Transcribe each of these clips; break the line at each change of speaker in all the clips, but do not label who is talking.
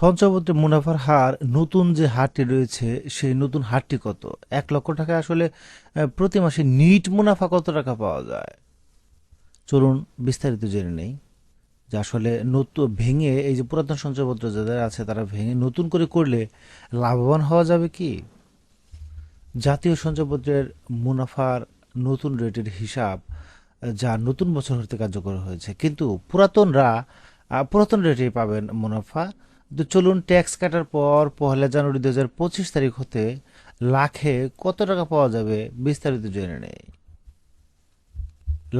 সঞ্চয়পত্রে মুনাফার হার নতুন যে হারটি রয়েছে, সেই নতুন হারটি কত? এক লক্ষ টাকা আসলে প্রতি মাসে নিট মুনাফা কত টাকা পাওয়া যায়? চলুন বিস্তারিত জেনে নেই। যে আসলে নতুন ভেঙে এই যে পুরাতন সঞ্চয়পত্র যাদের আছে, তারা ভেঙে নতুন করে করলে লাভবান হওয়া যাবে কি? জাতীয় সঞ্চয়পত্রের মুনাফার নতুন রেটের হিসাব, যা নতুন বছর হতে কার্যকর হয়েছে। কিন্তু পুরাতনরা পুরাতন রেটেই পাবেন মুনাফা। তো চলুন ট্যাক্স কাটার পর পহেলা জানুয়ারি দু হাজার পঁচিশ তারিখ হতে লাখে কত টাকা পাওয়া যাবে বিস্তারিত জেনে নেই।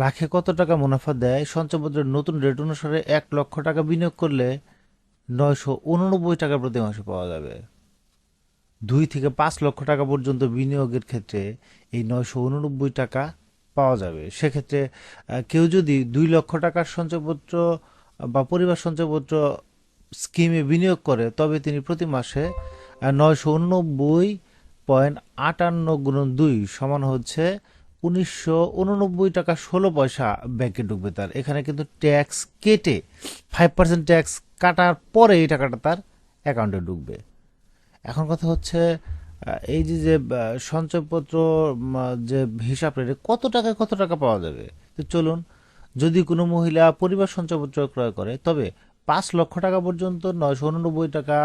লাখে কত টাকা মুনাফা দেয় সঞ্চয়পত্রের নতুন রেট অনুসারে এক লক্ষ টাকা বিনিয়োগ করলে নয়শো উননব্বই টাকা প্রতি মাসে পাওয়া যাবে। দুই থেকে পাঁচ লক্ষ টাকা পর্যন্ত বিনিয়োগের ক্ষেত্রে এই নয়শো উননব্বই টাকা পাওয়া যাবে। সেক্ষেত্রে কেউ যদি দুই লক্ষ টাকার সঞ্চয়পত্র বা পরিবার সঞ্চয়পত্র স্কিমে বিনিয়োগ করে, তবে তিনি প্রতি মাসে নয়শো উননব্বই পয়েন্ট আটান্ন গুণন দুই সমান হচ্ছে উনিশশো উননব্বই টাকা ষোলো পয়সা ব্যাংকে ঢুকবে তার। এখানে কিন্তু ট্যাক্স কেটে ফাইভ পার্সেন্ট ট্যাক্স কাটার পরে এই টাকাটা তার অ্যাকাউন্টে ঢুকবে। এখন কথা হচ্ছে এই যে যে সঞ্চয়পত্র যে হিসাব রেটে কত টাকায় কত টাকা পাওয়া যাবে? তো চলুন, যদি কোনো মহিলা পরিবার সঞ্চয়পত্র ক্রয় করে, তবে পাঁচ লক্ষ টাকা পর্যন্ত নয়শো উননব্বই টাকা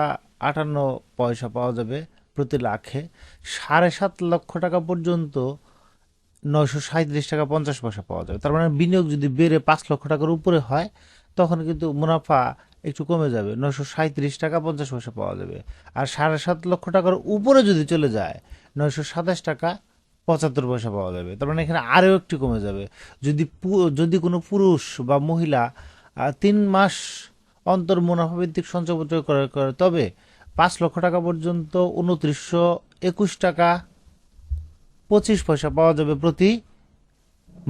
আটান্ন পয়সা পাওয়া যাবে প্রতি লাখে। সাড়ে সাত লক্ষ টাকা পর্যন্ত নয়শো সাঁত্রিশ টাকা পঞ্চাশ পয়সা পাওয়া যাবে। তার মানে বিনিয়োগ যদি বেড়ে পাঁচ লক্ষ টাকার উপরে হয়, তখন কিন্তু মুনাফা একটু কমে যাবে। নয়শো সাঁত্রিশ টাকা পঞ্চাশ পয়সা পাওয়া যাবে। আর সাড়ে সাত লক্ষ টাকার উপরে যদি চলে যায়, নয়শো সাতাশ টাকা পঁচাত্তর পয়সা পাওয়া যাবে। তার মানে এখানে আরও একটু কমে যাবে। যদি যদি কোনো পুরুষ বা মহিলা তিন মাস অন্তর মুনাফা ভিত্তিক সঞ্চয়পত্র ক্রয় করে। তবে পাঁচ লক্ষ টাকা পর্যন্ত উনত্রিশশো একুশ টাকা পঁচিশ পয়সা পাওয়া যাবে প্রতি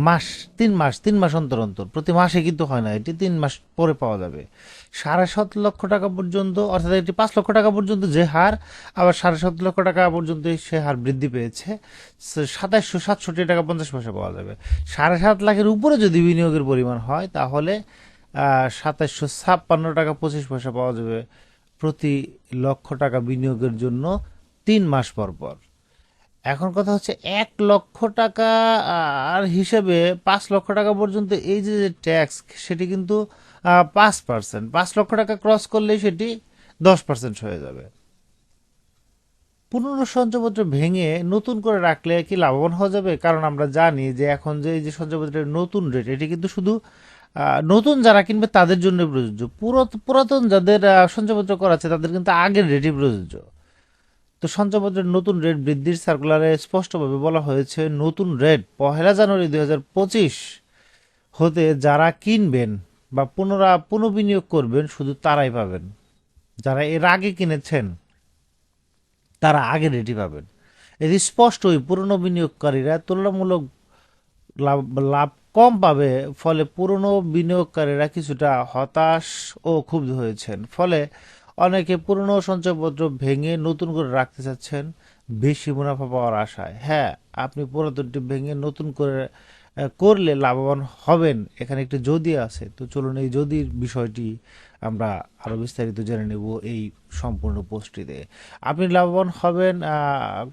মাস, তিন মাস তিন মাস অন্তর অন্তর। প্রতি মাসে কিন্তু হয় না, এটি তিন মাস পরে পাওয়া যাবে। সাড়ে সাত লক্ষ টাকা পর্যন্ত, অর্থাৎ এটি পাঁচ লক্ষ টাকা পর্যন্ত যে হার, আবার সাড়ে সাত লক্ষ টাকা পর্যন্ত সে হার বৃদ্ধি পেয়েছে। সাতাশশো সাতষট্টি টাকা পঞ্চাশ পয়সা পাওয়া যাবে। সাড়ে সাত লাখের উপরে যদি বিনিয়োগের পরিমাণ হয়, তাহলে সাতাশশো ছাপ্পান্ন টাকা পঁচিশ পয়সা পাওয়া যাবে প্রতি লক্ষ টাকা বিনিয়োগের জন্য তিন মাস পর পর। এখন কথা হচ্ছে এক লক্ষ টাকা, আর হিসেবে পাঁচ লক্ষ টাকা পর্যন্ত এই যে ট্যাক্স সেটি কিন্তু পাঁচ পার্সেন্ট পাঁচ লক্ষ টাকা ক্রস করলেই সেটি দশ পার্সেন্ট হয়ে যাবে। পুরনো সঞ্চয়পত্র ভেঙে নতুন করে রাখলে কি লাভবান হওয়া যাবে? কারণ আমরা জানি যে এখন যে এই যে সঞ্চয়পত্রের নতুন রেট এটি কিন্তু শুধু নতুন যারা কিনবে তাদের জন্য প্রযোজ্য। পুরাত- পুরাতন যাদের সঞ্চয়পত্র করা আছে তাদের কিন্তু আগের রেটই প্রযোজ্য। তো সঞ্চয়পত্রের নতুন রেট বৃদ্ধির সার্কুলারে স্পষ্টভাবে বলা হয়েছে, নতুন রেট পহেলা জানুয়ারি দুই হাজার পঁচিশ হতে যারা কিনবেন বা পুনরা পুনঃবিনিয়োগ করবেন শুধু তারাই পাবেন। যারা এর আগে কিনেছেন, তারা আগে রেটই পাবেন। এটি স্পষ্টই পুরনো বিনিয়োগকারীরা তুলনামূলক লাভ লাভ কম পাবে, ফলে পুরনো বিনিয়োগকারীরা কিছুটা হতাশ ও ক্ষুব্ধ হয়েছেন। ফলে অনেকে পুরনো সঞ্চয়পত্র ভেঙে নতুন করে রাখতে চাচ্ছেন, বেশি মুনাফা পাওয়ার আশায়। হ্যাঁ আপনি পুরাতনটি ভেঙে নতুন করে করলে লাভবান হবেন। এখানে একটি যদি আছে, তো চলুন এই যদির বিষয়টি আমরা আরও বিস্তারিত জেনে নেব এই সম্পূর্ণ পোস্টটিতে। আপনি লাভবান হবেন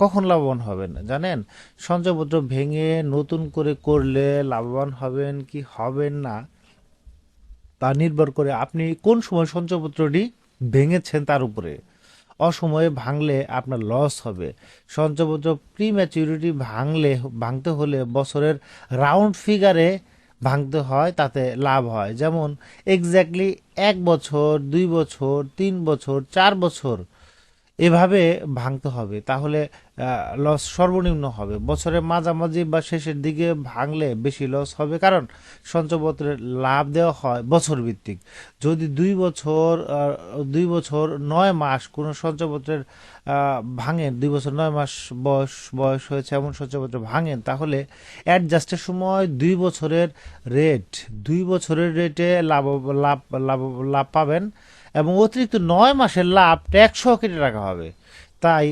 কখন লাভবান হবেন জানেন? সঞ্চয়পত্র ভেঙে নতুন করে করলে লাভবান হবেন কি হবেন না, তা নির্ভর করে আপনি কোন সময় সঞ্চয়পত্রটি ভেঙেছেন তার উপরে। অসময়ে ভাঙলে আপনার লস হবে। সঞ্চয়পত্র প্রি ম্যাচুরিটি ভাঙলে, ভাঙতে হলে বছরের রাউন্ড ফিগারে ভাঙতে হয়, তাতে লাভ হয়। যেমন এক্স্যাক্টলি এক বছর, দুই বছর, তিন বছর, চার বছর এভাবে ভাঙতে হবে। তাহলে লস সর্বনিম্ন হবে। বছরের মাঝামাঝি বা শেষের দিকে ভাঙলে বেশি লস হবে। কারণ, সঞ্চয়পত্রের লাভ দেওয়া হয় বছর ভিত্তিক যদি দুই বছর দুই বছর নয় মাস কোনো সঞ্চয়পত্রের ভাঙেন, দুই বছর নয় মাস বয়স বয়স হয়েছে এমন সঞ্চয়পত্র ভাঙেন, তাহলে অ্যাডজাস্টের সময় দুই বছরের রেট দুই বছরের রেটে লাভ লাভ লাভ লাভ পাবেন। এবং অতিরিক্ত নয় মাসের লাভ ট্যাক্স সহ কেটে রাখা হবে। তাই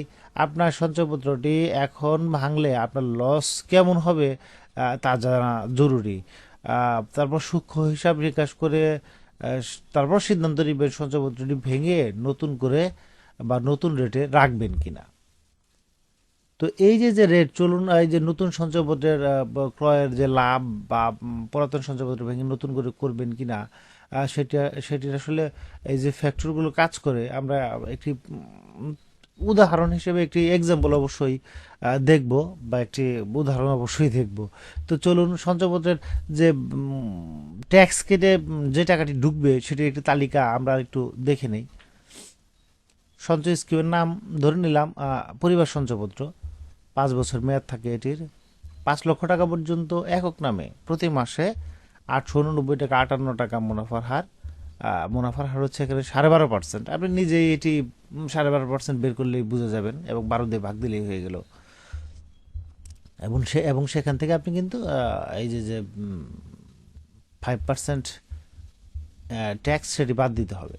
আপনার সঞ্চয়পত্রটি এখন ভাঙলে আপনার লস কেমন হবে তা জানা জরুরি। তারপর সূক্ষ্ম হিসাব নিকাশ করে তারপর সিদ্ধান্ত নেবেন সঞ্চয়পত্রটি ভেঙে নতুন করে বা নতুন রেটে রাখবেন কিনা। তো এই যে যে রেট, চলুন, এই যে নতুন সঞ্চয়পত্রের ক্রয়ের যে লাভ বা পুরাতন সঞ্চয়পত্র ভেঙে নতুন করে করবেন কিনা সেটা, সেটির আসলে এই যে ফ্যাক্টরগুলো কাজ করে, আমরা একটি উদাহরণ হিসেবে একটি এক্সাম্পল অবশ্যই দেখব বা একটি উদাহরণ অবশ্যই দেখব। তো চলুন, সঞ্চয়পত্রের যে ট্যাক্স কেটে যে টাকাটি ঢুকবে সেটির একটি তালিকা আমরা একটু দেখে নেই। সঞ্চয় স্কিমের নাম ধরে নিলাম পরিবার সঞ্চয়পত্র। পাঁচ বছর মেয়াদ থাকে এটির। পাঁচ লক্ষ টাকা পর্যন্ত একক নামে প্রতি মাসে আটশো উননব্বই টাকা আটান্ন টাকা মুনাফার হার। মুনাফার হার হচ্ছে এখানে সাড়ে বারো পার্সেন্ট আপনি নিজেই এটি সাড়ে বারো পার্সেন্ট বের করলেই বুঝে যাবেন এবং বারো দিয়ে ভাগ দিলেই হয়ে গেল। এবং সে, এবং সেখান থেকে আপনি কিন্তু এই যে যে ফাইভ পার্সেন্ট ট্যাক্স সেটি বাদ দিতে হবে।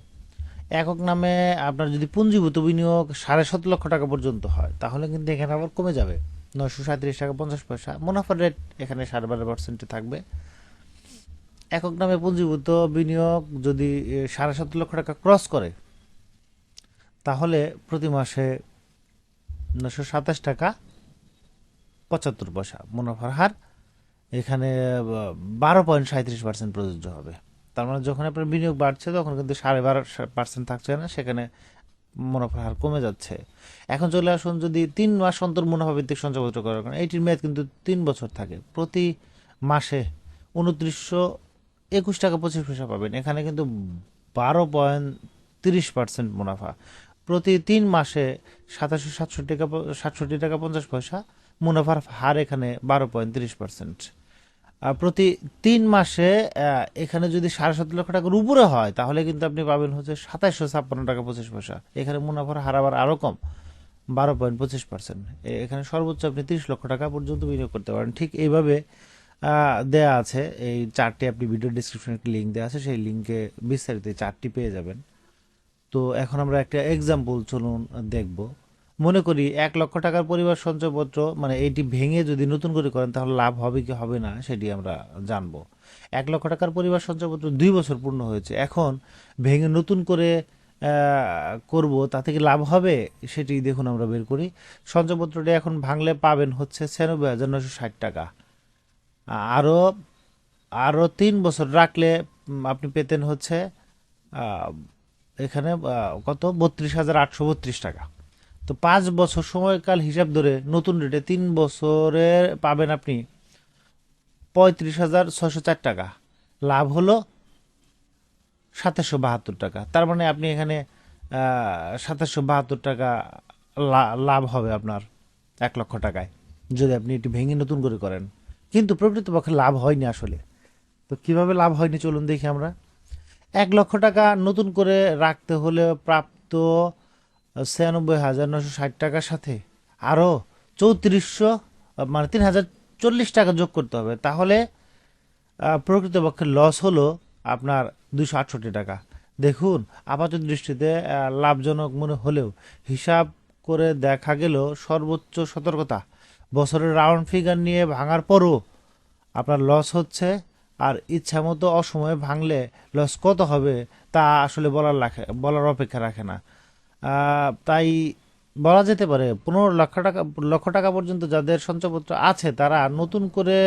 একক নামে আপনার যদি পুঞ্জীভূত বিনিয়োগ সাড়ে সাত লক্ষ টাকা পর্যন্ত হয়, তাহলে কিন্তু এখানে আবার কমে যাবে। নয়শো সাঁত্রিশ টাকা পঞ্চাশ পয়সা। মুনাফার রেট এখানে সাড়ে বারো পার্সেন্টে থাকবে। একক নামে পুঞ্জীভূত বিনিয়োগ যদি সাড়ে সাত লক্ষ টাকা ক্রস করে, তাহলে প্রতি মাসে নশো সাতাশ টাকা পঁচাত্তর পয়সা মুনাফার হার এখানে বারো পয়েন্ট সাঁত্রিশ পার্সেন্ট প্রযোজ্য হবে। তার মানে যখন আপনার বিনিয়োগ বাড়ছে, তখন কিন্তু সাড়ে বারো পার্সেন্ট থাকছে না, সেখানে মুনাফার হার কমে যাচ্ছে। এখন চলে আসুন যদি তিন মাস অন্তর মুনাফা ভিত্তিক সঞ্চয়পত্র করার কারণে, এইটির মেয়াদ কিন্তু তিন বছর থাকে। প্রতি মাসে উনত্রিশশো একুশ টাকা পঁচিশ পয়সা পাবেন। এখানে কিন্তু বারো পয়েন্ট তিরিশ পার্সেন্ট মুনাফা। প্রতি তিন মাসে সাতাশশো সাতষট্টি টাকা সাতষট্টি টাকা পঞ্চাশ পয়সা, মুনাফার হার এখানে বারো পয়েন্ট তিরিশ পার্সেন্ট। প্রতি তিন মাসে এখানে যদি সাড়ে সাত লক্ষ টাকার উপরে হয়, তাহলে কিন্তু আপনি পাবেন হচ্ছে সাতাশশো ছাপ্পান্ন টাকা পঁচিশ পয়সা। এখানে মুনাফার হার আবার আরও কম, বারো পয়েন্ট পঁচিশ পার্সেন্ট। এখানে সর্বোচ্চ আপনি তিরিশ লক্ষ টাকা পর্যন্ত বিনিয়োগ করতে পারেন। ঠিক এইভাবে দেয়া আছে। এই চারটি আপনি ভিডিও ডিসক্রিপশনে একটি লিঙ্ক দেওয়া আছে। সেই লিঙ্কে বিস্তারিত চারটি পেয়ে যাবেন। তো এখন আমরা একটা এক্সাম্পল চলুন দেখব। মনে করি এক লক্ষ টাকার পরিবার সঞ্চয়পত্র মানে এইটি ভেঙে যদি নতুন করে করেন, তাহলে লাভ হবে কি হবে না, সেটি আমরা জানব। এক লক্ষ টাকার পরিবার সঞ্চয়পত্র দুই বছর পূর্ণ হয়েছে। এখন ভেঙে নতুন করে করব, তাতে কি লাভ হবে, সেটি দেখুন আমরা বের করি। সঞ্চয়পত্রটি এখন ভাঙলে পাবেন হচ্ছে ছিয়ানব্বই হাজার নশো ষাট টাকা। আরও আরও তিন বছর রাখলে আপনি পেতেন হচ্ছে এখানে কত? বত্রিশ হাজার আটশো বত্রিশ টাকা। তো পাঁচ বছর সময়কাল হিসাব ধরে নতুন রেটে তিন বছরের পাবেন আপনি পঁয়ত্রিশ হাজার ছশো চার টাকা। লাভ হলো সাতাশশো বাহাত্তর টাকা। তার মানে আপনি এখানে সাতাশশো বাহাত্তর টাকা লাভ হবে আপনার এক লক্ষ টাকায়। যদি আপনি এটি ভেঙে নতুন করে করেন। কিন্তু প্রকৃতপক্ষে লাভ হয়নি আসলে। তো কীভাবে লাভ হয়নি চলুন দেখি আমরা। এক লক্ষ টাকা নতুন করে রাখতে হলে প্রাপ্ত ছিয়ানব্বই হাজার নশো ষাট টাকার সাথে আরও চৌত্রিশশো মানে তিন হাজার চল্লিশ টাকা যোগ করতে হবে। তাহলে প্রকৃতপক্ষে লস হলো আপনার দুশো আটষট্টি টাকা। দেখুন আপাত দৃষ্টিতে লাভজনক মনে হলেও হিসাব করে দেখা গেল সর্বোচ্চ সতর্কতা। বছরের রাউন্ড ফিগার নিয়ে ভাঙার পরও আপনার লস হচ্ছে আর ইচ্ছা মতো অসময়ে ভাঙলে লস কত হবে তা আসলে বলার রাখে, বলার অপেক্ষা রাখে না। তাই বলা যেতে পারে পনেরো লক্ষ টাকা লক্ষ টাকা পর্যন্ত যাদের সঞ্চয়পত্র আছে তারা নতুন করে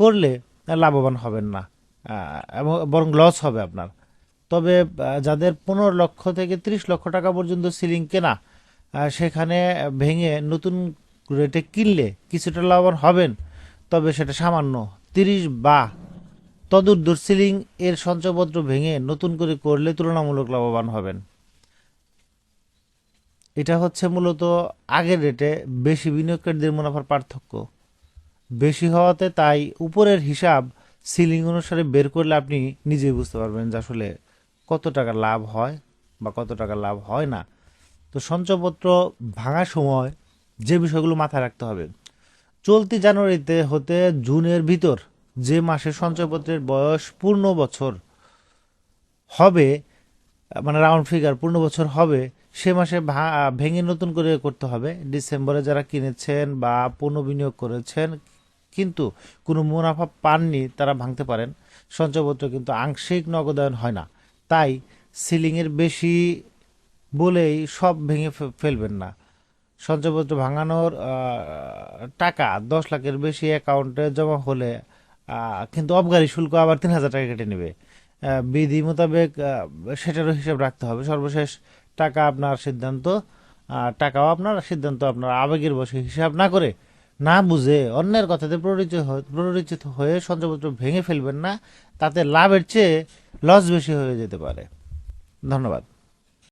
করলে লাভবান হবেন না এবং বরং লস হবে আপনার। তবে যাদের পনেরো লক্ষ থেকে ত্রিশ লক্ষ টাকা পর্যন্ত সিলিং কেনা সেখানে ভেঙে নতুন রেটে কিনলে কিছুটা লাভবান হবেন, তবে সেটা সামান্য। তিরিশ বা তদূর্ধ্ব সিলিং এর সঞ্চয়পত্র ভেঙে নতুন করে করলে তুলনামূলক লাভবান হবেন। এটা হচ্ছে মূলত আগের রেটে বেশি বিনিয়োগকারীদের মুনাফার পার্থক্য। বেশি হওয়াতে তাই উপরের হিসাব সিলিং অনুসারে বের করলে আপনি নিজেই বুঝতে পারবেন যে আসলে কত টাকা লাভ হয় বা কত টাকা লাভ হয় না। তো সঞ্চয়পত্র ভাঙার সময় যে বিষয়গুলো মাথায় রাখতে হবে। চলতি জানুয়ারিতে হতে জুনের ভিতর যে মাসে সঞ্চয়পত্রের বয়স পূর্ণ বছর হবে মানে রাউন্ড ফিগার পূর্ণ বছর হবে, সে মাসে ভেঙে নতুন করে করতে হবে। ডিসেম্বরে যারা কিনেছেন বা পুনঃ বিনিয়োগ করেছেন, কিন্তু কোনো মুনাফা পাননি, তারা ভাঙতে পারেন। সঞ্চয়পত্র কিন্তু আংশিক নগদায়ন হয় না। তাই সিলিংয়ের বেশি বলেই সব ভেঙে ফেলবেন না। সঞ্চয়পত্র ভাঙানোর টাকা দশ লাখের বেশি অ্যাকাউন্টে জমা হলে কিন্তু অবগারি শুল্ক আবার তিন হাজার টাকা কেটে নেবে। বিধি মোতাবেক সেটারও হিসাব রাখতে হবে। সর্বশেষ টাকা আপনার সিদ্ধান্ত টাকাও আপনার সিদ্ধান্ত, আপনার আবেগের বসে হিসাব না করে না বুঝে অন্যের কথাতে প্ররোচিত প্ররোচিত হয়ে সঞ্চয়পত্র ভেঙে ফেলবেন না, তাতে লাভের চেয়ে লস বেশি হয়ে যেতে পারে। ধন্যবাদ।